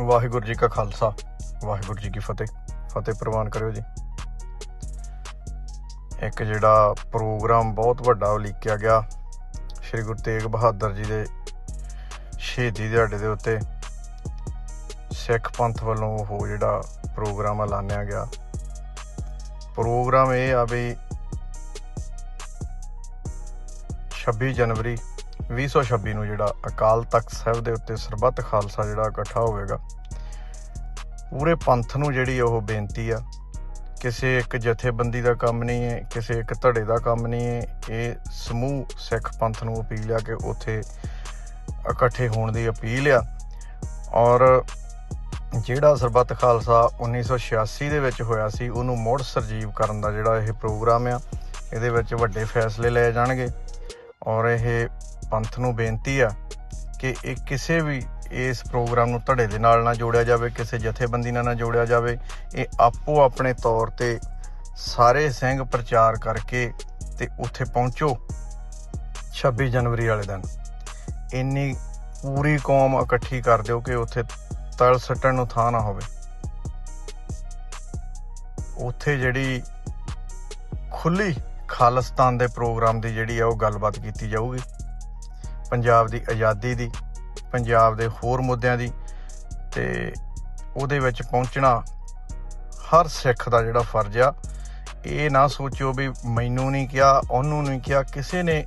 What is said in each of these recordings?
ਵਾਹਿਗੁਰੂ ਜੀ ਕਾ ਖਾਲਸਾ, ਵਾਹਿਗੁਰੂ ਜੀ ਕੀ ਫਤਿਹ। ਫਤਿਹ ਪ੍ਰਵਾਨ ਕਰਿਓ ਜੀ। ਇੱਕ ਜਿਹੜਾ ਪ੍ਰੋਗਰਾਮ ਬਹੁਤ ਵੱਡਾ ਉਲੀਕਿਆ ਗਿਆ, ਸ੍ਰੀ ਗੁਰੂ ਤੇਗ ਬਹਾਦਰ ਜੀ ਦੇ ਸ਼ਹੀਦੀ ਦਿਹਾੜੇ ਦੇ ਉੱਤੇ, ਸਿੱਖ ਪੰਥ ਵੱਲੋਂ ਉਹ ਜਿਹੜਾ ਪ੍ਰੋਗਰਾਮ ਐਲਾਨਿਆ ਗਿਆ। ਪ੍ਰੋਗਰਾਮ ਇਹ ਆ ਵੀ 26 ਜਨਵਰੀ 2026 ਨੂੰ ਜਿਹੜਾ ਅਕਾਲ ਤਖਤ ਸਾਹਿਬ ਦੇ ਉੱਤੇ ਸਰਬੱਤ ਖਾਲਸਾ ਜਿਹੜਾ ਇਕੱਠਾ ਹੋਵੇਗਾ, ਪੂਰੇ ਪੰਥ ਨੂੰ ਜਿਹੜੀ ਉਹ ਬੇਨਤੀ ਆ, ਕਿਸੇ ਇੱਕ ਜਥੇਬੰਦੀ ਦਾ ਕੰਮ ਨਹੀਂ ਹੈ, ਕਿਸੇ ਇੱਕ ਧੜੇ ਦਾ ਕੰਮ ਨਹੀਂ ਹੈ, ਇਹ ਸਮੂਹ ਸਿੱਖ ਪੰਥ ਨੂੰ ਅਪੀਲ ਆ ਕਿ ਉੱਥੇ ਇਕੱਠੇ ਹੋਣ ਦੀ ਅਪੀਲ ਆ। ਔਰ ਜਿਹੜਾ ਸਰਬੱਤ ਖਾਲਸਾ 1986 ਦੇ ਵਿੱਚ ਹੋਇਆ ਸੀ, ਉਹਨੂੰ ਮੁੜ ਸਰਜੀਵ ਕਰਨ ਦਾ ਜਿਹੜਾ ਇਹ ਪ੍ਰੋਗਰਾਮ ਆ, ਇਹਦੇ ਵਿੱਚ ਵੱਡੇ ਫੈਸਲੇ ਲਏ ਜਾਣਗੇ। ਔਰ ਇਹ ਪੰਥ ਨੂੰ ਬੇਨਤੀ ਆ ਕਿ ਇਹ ਕਿਸੇ ਵੀ ਇਸ ਪ੍ਰੋਗਰਾਮ ਨੂੰ ਧੜੇ ਦੇ ਨਾਲ ਨਾ ਜੋੜਿਆ ਜਾਵੇ, ਕਿਸੇ ਜਥੇਬੰਦੀ ਨਾਲ ਨਾ ਜੋੜਿਆ ਜਾਵੇ। ਇਹ ਆਪੋ ਆਪਣੇ ਤੌਰ ਤੇ ਸਾਰੇ ਸਿੰਘ ਪ੍ਰਚਾਰ ਕਰਕੇ ਤੇ ਉੱਥੇ ਪਹੁੰਚੋ 26 ਜਨਵਰੀ ਵਾਲੇ ਦਿਨ। ਇੰਨੀ ਪੂਰੀ ਕੌਮ ਇਕੱਠੀ ਕਰ ਦਿਓ ਕਿ ਉੱਥੇ ਤਲ ਸੱਟਣ ਨੂੰ ਥਾਂ ਨਾ ਹੋਵੇ। ਉੱਥੇ ਜਿਹੜੀ ਖੁੱਲੀ ਖਾਲਸਤਾਨ ਦੇ ਪ੍ਰੋਗਰਾਮ ਦੀ ਜਿਹੜੀ ਆ ਉਹ ਗੱਲਬਾਤ ਕੀਤੀ ਜਾਊਗੀ। ਪੰਜਾਬ ਦੀ ਆਜ਼ਾਦੀ ਦੀ, ਪੰਜਾਬ ਦੇ ਹੋਰ ਮੁੱਦਿਆਂ ਦੀ ਤੇ ਉਹਦੇ ਵਿੱਚ ਪਹੁੰਚਣਾ ਹਰ ਸਿੱਖ ਦਾ ਜਿਹੜਾ ਫਰਜ਼ ਆ। ਇਹ ਨਾ ਸੋਚਿਓ ਵੀ ਮੈਨੂੰ ਨਹੀਂ ਕਿਹਾ, ਉਹਨੂੰ ਨਹੀਂ ਕਿਹਾ, ਕਿਸੇ ਨੇ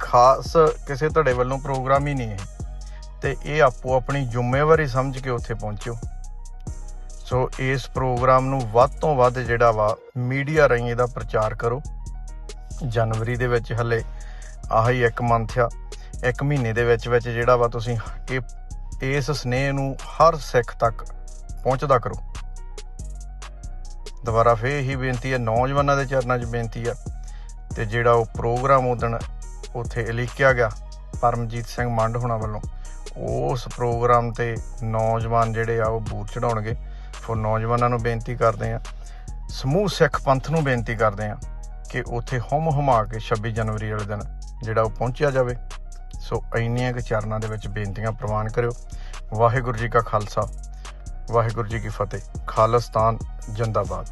ਖਾਸ ਕਿਸੇ ਧੜੇ ਵੱਲੋਂ ਪ੍ਰੋਗਰਾਮ ਹੀ ਨਹੀਂ ਹੈ ਤੇ ਇਹ ਆਪੋ ਆਪਣੀ ਜ਼ਿੰਮੇਵਾਰੀ ਸਮਝ ਕੇ ਉੱਥੇ ਪਹੁੰਚਿਓ। ਸੋ ਇਸ ਪ੍ਰੋਗਰਾਮ ਨੂੰ ਵੱਧ ਤੋਂ ਵੱਧ ਜਿਹੜਾ ਵਾ, ਮੀਡੀਆ ਰਾਹੀਂ ਇਹਦਾ ਪ੍ਰਚਾਰ ਕਰੋ। ਜਨਵਰੀ ਦੇ ਵਿੱਚ ਹਲੇ ਆਹੀ ਇੱਕ ਮੰਥ ਆ। ਇੱਕ ਮਹੀਨੇ ਦੇ ਵਿੱਚ ਵਿੱਚ ਜਿਹੜਾ ਵਾ ਤੁਸੀਂ ਇਹ, ਇਸ ਸਨੇਹ ਨੂੰ ਹਰ ਸਿੱਖ ਤੱਕ ਪਹੁੰਚਦਾ ਕਰੋ। ਦੁਬਾਰਾ ਫੇਰ ਇਹੀ ਬੇਨਤੀ ਹੈ, ਨੌਜਵਾਨਾਂ ਦੇ ਚਰਨਾਂ 'ਚ ਬੇਨਤੀ ਆ ਤੇ ਜਿਹੜਾ ਉਹ ਪ੍ਰੋਗਰਾਮ ਉਦਣ ਉੱਥੇ ਲਿਖਿਆ ਗਿਆ ਪਰਮਜੀਤ ਸਿੰਘ ਮੰਡ ਹੋਣਾ ਵੱਲੋਂ। ਉਸ ਪ੍ਰੋਗਰਾਮ ਤੇ ਨੌਜਵਾਨ ਜਿਹੜੇ ਆ ਉਹ ਬੂਥ ਚੜਾਉਣਗੇ ਸੋ ਨੌਜਵਾਨਾਂ ਨੂੰ ਬੇਨਤੀ ਕਰਦੇ ਆ, ਸਮੂਹ ਸਿੱਖ ਪੰਥ ਨੂੰ ਬੇਨਤੀ ਕਰਦੇ ਆ ਕਿ ਉੱਥੇ ਹਮ ਹਮਾ ਕੇ 26 ਜਨਵਰੀ ਵਾਲੇ ਦਿਨ ਜਿਹੜਾ ਉਹ ਪਹੁੰਚਿਆ ਜਾਵੇ। ਸੋ ਇੰਨੀਆਂ ਕੁ ਚਰਨਾਂ ਦੇ ਵਿੱਚ ਬੇਨਤੀਆਂ ਪ੍ਰਵਾਨ ਕਰਿਓ। ਵਾਹਿਗੁਰੂ ਜੀ ਕਾ ਖਾਲਸਾ, ਵਾਹਿਗੁਰੂ ਜੀ ਕੀ ਫਤਿਹ। ਖਾਲਿਸਤਾਨ, ਜਿੰਦਾਬਾਦ।